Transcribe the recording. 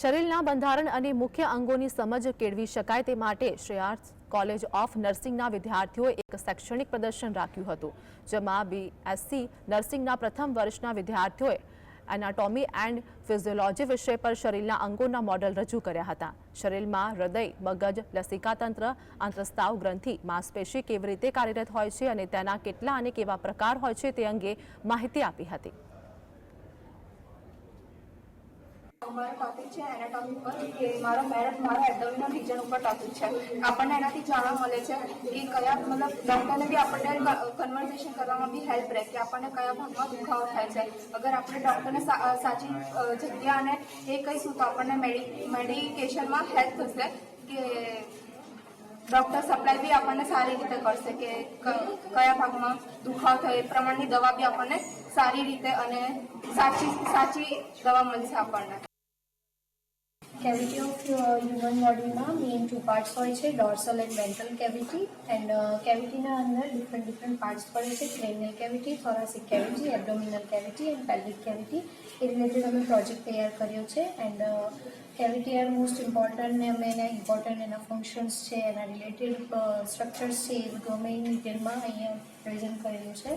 શરીરના બંધારણ અને મુખ્ય અંગોની સમજ કેળવી શકાય તે માટે શ્રેયાર્સ કોલેજ ઓફ નર્સિંગના વિદ્યાર્થીઓએ એક શૈક્ષણિક પ્રદર્શન રાખ્યું હતું, જેમાં બીએસસી નર્સિંગના પ્રથમ વર્ષના વિદ્યાર્થીઓએ એનાટોમી એન્ડ ફિઝિયોલોજી વિષય પર શરીરના અંગોના મોડલ રજૂ કર્યા હતા. શરીરમાં હૃદય, મગજ લસિકાતંત્ર આંતરસ્ત્રાવ ગ્રંથિ, માંસપેશી કેવી રીતે કાર્યરત હોય છે અને તેના કેટલા અને કેવા પ્રકાર હોય છે તે અંગે માહિતી આપી હતી. અમારો ટોપિક છે એનાટોમી પર કે મારો મેરટ મારો એબડોમિનલ રિજન ઉપર ટોપિક છે. આપણને એનાથી જાણવા મળે છે કે કયા, મતલબ ડૉક્ટરને બી આપણને કન્વર્ઝેશન કરવામાં બી હેલ્પ રહે કે આપણને કયા ભાગમાં દુખાવો થાય છે. અગર આપણે ડૉક્ટરને સાચી જગ્યા અને એ કહીશું તો આપણને મેડિ મેડિકેશનમાં હેલ્પ થશે કે ડૉક્ટર સપ્લાય બી આપણને સારી રીતે કરશે ક- કયા ભાગમાં દુખાવો થાય, એ પ્રમાણની દવા બી આપણને સારી રીતે અને સાચી સાચી દવા મળશે આપણને. કેવિટી ઓફ હ્યુમન બોડીમાં મેઇન ટુ પાર્ટ્સ હોય છે dorsal and ventral cavity and કેવિટીના અંદર ડિફરન્ટ ડિફરન્ટ પાર્ટ્સ પડે છે cranial cavity thoracic cavity abdominal cavity and pelvic cavity A related અમે પ્રોજેક્ટ તૈયાર કર્યો છે and cavity are most important ને અમે એના ઇમ્પોર્ટન્ટ એના ફંક્શન્સ છે, એના રિલેટેડ સ્ટ્રક્ચર્સ છે, એ બધું અમે ડિટેલમાં અહીંયા પ્રેઝન્ટ કરેલું છે.